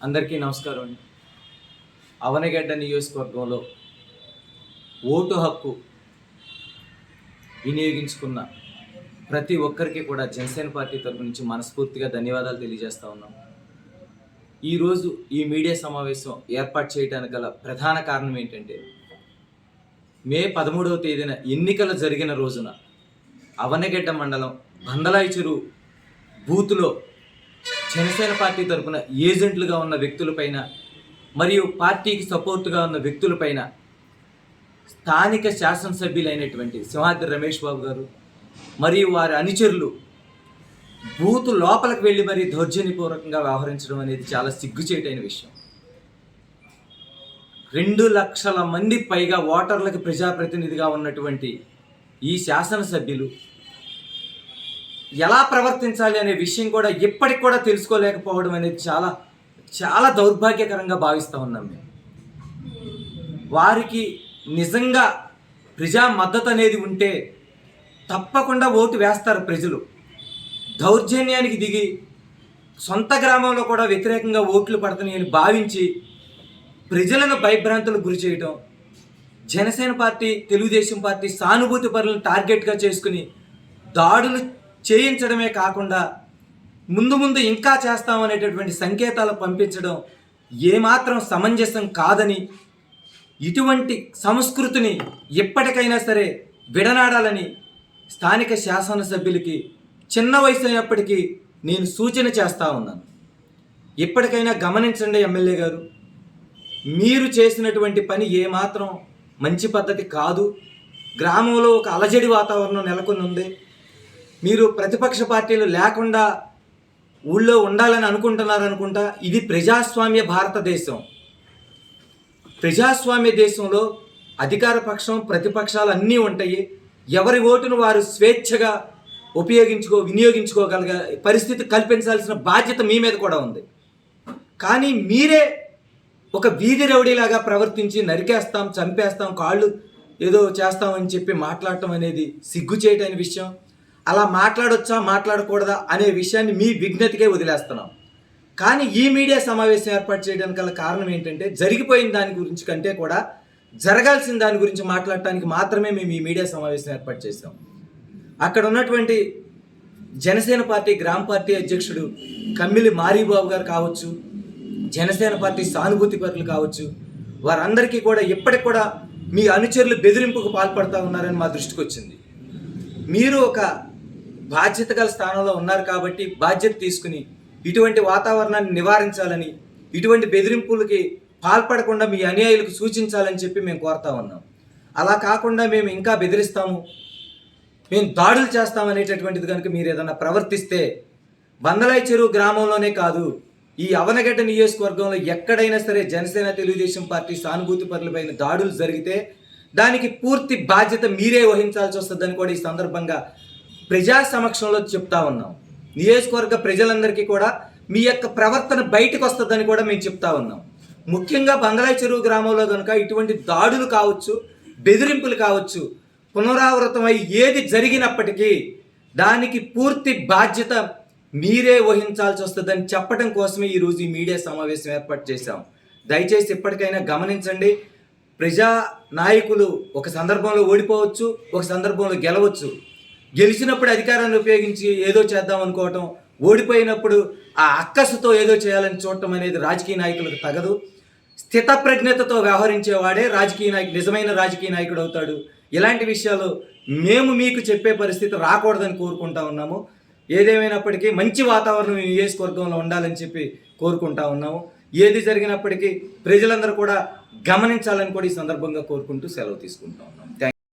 అందరికీ నమస్కారం అండి. అవనగడ్డ నియోజకవర్గంలో ఓటు హక్కు వినియోగించుకున్న ప్రతి ఒక్కరికి కూడా జనసేన పార్టీ తరపు నుంచి మనస్ఫూర్తిగా ధన్యవాదాలు తెలియజేస్తూ ఉన్నాం. ఈరోజు ఈ మీడియా సమావేశం ఏర్పాటు చేయడానికి గల ప్రధాన కారణం ఏంటంటే మే పదమూడవ తేదీన ఎన్నికలు జరిగిన రోజున అవనగడ్డ మండలం బందలాయి చెరువు బూత్లో జనసేన పార్టీ తరపున ఏజెంట్లుగా ఉన్న వ్యక్తులపైన మరియు పార్టీకి సపోర్టుగా ఉన్న వ్యక్తులపైన స్థానిక శాసనసభ్యులైనటువంటి సింహాద్రి రమేష్ బాబు గారు మరియు వారి అనుచరులు బూత్ లోపలికి వెళ్ళి మరీ దౌర్జన్యపూర్వకంగా వ్యవహరించడం అనేది చాలా సిగ్గుచేటైన విషయం. రెండు లక్షల మంది పైగా ఓటర్లకు ప్రజాప్రతినిధిగా ఉన్నటువంటి ఈ శాసనసభ్యులు ఎలా ప్రవర్తించాలి అనే విషయం కూడా ఇప్పటికి కూడా తెలుసుకోలేకపోవడం అనేది చాలా చాలా దౌర్భాగ్యకరంగా భావిస్తూ ఉన్నాం మేము. వారికి నిజంగా ప్రజా మద్దతు అనేది ఉంటే తప్పకుండా ఓటు వేస్తారు ప్రజలు. దౌర్జన్యానికి దిగి సొంత గ్రామంలో కూడా వ్యతిరేకంగా ఓట్లు పడుతున్నాయని భావించి ప్రజలను భయభ్రాంతులకు గురి చేయటం జనసేన పార్టీ తెలుగుదేశం పార్టీ సానుభూతి పరులను టార్గెట్గా చేసుకుని దాడులు చేయించడమే కాకుండా ముందు ముందు ఇంకా చేస్తామనేటటువంటి సంకేతాలు పంపించడం ఏమాత్రం సమంజసం కాదని ఇటువంటి సంస్కృతిని ఎప్పటికైనా సరే విడనాడాలని స్థానిక శాసనసభ్యులకి చిన్న వయసు అయినప్పటికీ నేను సూచన చేస్తా ఉన్నాను. ఎప్పటికైనా గమనించండి ఎమ్మెల్యే గారు మీరు చేసినటువంటి పని ఏమాత్రం మంచి పద్ధతి కాదు. గ్రామంలో ఒక అలజడి వాతావరణం నెలకొని ఉంది మీరు ప్రతిపక్ష పార్టీలు లేకుండా ఊళ్ళో ఉండాలని అనుకుంటున్నారు అనుకుంటా ఇది ప్రజాస్వామ్య భారతదేశం. ప్రజాస్వామ్య దేశంలో అధికార పక్షం ప్రతిపక్షాలు అన్నీ ఉంటాయి. ఎవరి ఓటును వారు స్వేచ్ఛగా ఉపయోగించుకో వినియోగించుకోగలిగే పరిస్థితి కల్పించాల్సిన బాధ్యత మీ మీద కూడా ఉంది. కానీ మీరే ఒక వీధి రౌడీలాగా ప్రవర్తించి నరికేస్తాం చంపేస్తాం కాళ్ళు ఏదో చేస్తామని చెప్పి మాట్లాడటం అనేది సిగ్గు చేయటైన విషయం. అలా మాట్లాడొచ్చా మాట్లాడకూడదా అనే విషయాన్ని మీ విజ్ఞతకే వదిలేస్తున్నాం. కానీ ఈ మీడియా సమావేశం ఏర్పాటు చేయడానికి గల కారణం ఏంటంటే జరిగిపోయిన దాని గురించి కంటే కూడా జరగాల్సిన దాని గురించి మాట్లాడటానికి మాత్రమే మేము ఈ మీడియా సమావేశం ఏర్పాటు చేసాం అక్కడ ఉన్నటువంటి జనసేన పార్టీ గ్రామ పార్టీ అధ్యక్షుడు కమ్మిలి మారీబాబు గారు కావచ్చు జనసేన పార్టీ సానుభూతి పరులు కావచ్చు వారందరికీ కూడా ఇప్పటికి కూడా మీ అనుచరులు బెదిరింపుకు పాల్పడతా ఉన్నారని మా దృష్టికి వచ్చింది. మీరు ఒక బాధ్యత గల స్థానంలో ఉన్నారు కాబట్టి బాధ్యత తీసుకుని ఇటువంటి వాతావరణాన్ని నివారించాలని ఇటువంటి బెదిరింపులకి పాల్పడకుండా మీ అనుయాయులకు సూచించాలని చెప్పి మేము కోరుతా ఉన్నాం. అలా కాకుండా మేము ఇంకా బెదిరిస్తాము. మేము దాడులు చేస్తామనేటటువంటిది కనుక మీరు ఏదైనా ప్రవర్తిస్తే బందలాయి చెరువు గ్రామంలోనే కాదు ఈ అవనగడ్డ నియోజకవర్గంలో ఎక్కడైనా సరే జనసేన తెలుగుదేశం పార్టీ సానుభూతి పరులపైన దాడులు జరిగితే దానికి పూర్తి బాధ్యత మీరే వహించాల్సి వస్తుందని కూడా ఈ సందర్భంగా ప్రజా సమక్షంలో చెప్తా ఉన్నాం. నియోజకవర్గ ప్రజలందరికీ కూడా మీ యొక్క ప్రవర్తన బయటకు వస్తుందని కూడా మేము చెప్తా ఉన్నాం. ముఖ్యంగా బందలాయి చెరువు గ్రామంలో కనుక ఇటువంటి దాడులు కావచ్చు బెదిరింపులు కావచ్చు పునరావృతమై ఏది జరిగినప్పటికీ దానికి పూర్తి బాధ్యత మీరే వహించాల్సి వస్తుందని చెప్పడం కోసమే ఈరోజు ఈ మీడియా సమావేశం ఏర్పాటు చేశాం. దయచేసి ఇప్పటికైనా గమనించండి ప్రజా నాయకులు ఒక సందర్భంలో ఓడిపోవచ్చు ఒక సందర్భంలో గెలవచ్చు. గెలిచినప్పుడు అధికారాన్ని ఉపయోగించి ఏదో చేద్దాం అనుకోవటం ఓడిపోయినప్పుడు ఆ అక్కసుతో ఏదో చేయాలని చూడటం అనేది రాజకీయ నాయకులకు తగదు. స్థితప్రజ్ఞతతో వ్యవహరించేవాడే రాజకీయ నాయకుడు నిజమైన రాజకీయ నాయకుడు అవుతాడు. ఇలాంటి విషయాలు మేము మీకు చెప్పే పరిస్థితి రాకూడదని కోరుకుంటా ఉన్నాము. ఏదేమైనప్పటికీ మంచి వాతావరణం ఈ నియోజకవర్గంలో ఉండాలని చెప్పి కోరుకుంటా ఉన్నాము. ఏది జరిగినప్పటికీ ప్రజలందరూ కూడా గమనించాలని కూడా ఈ సందర్భంగా కోరుకుంటూ సెలవు తీసుకుంటా ఉన్నాం థ్యాంక్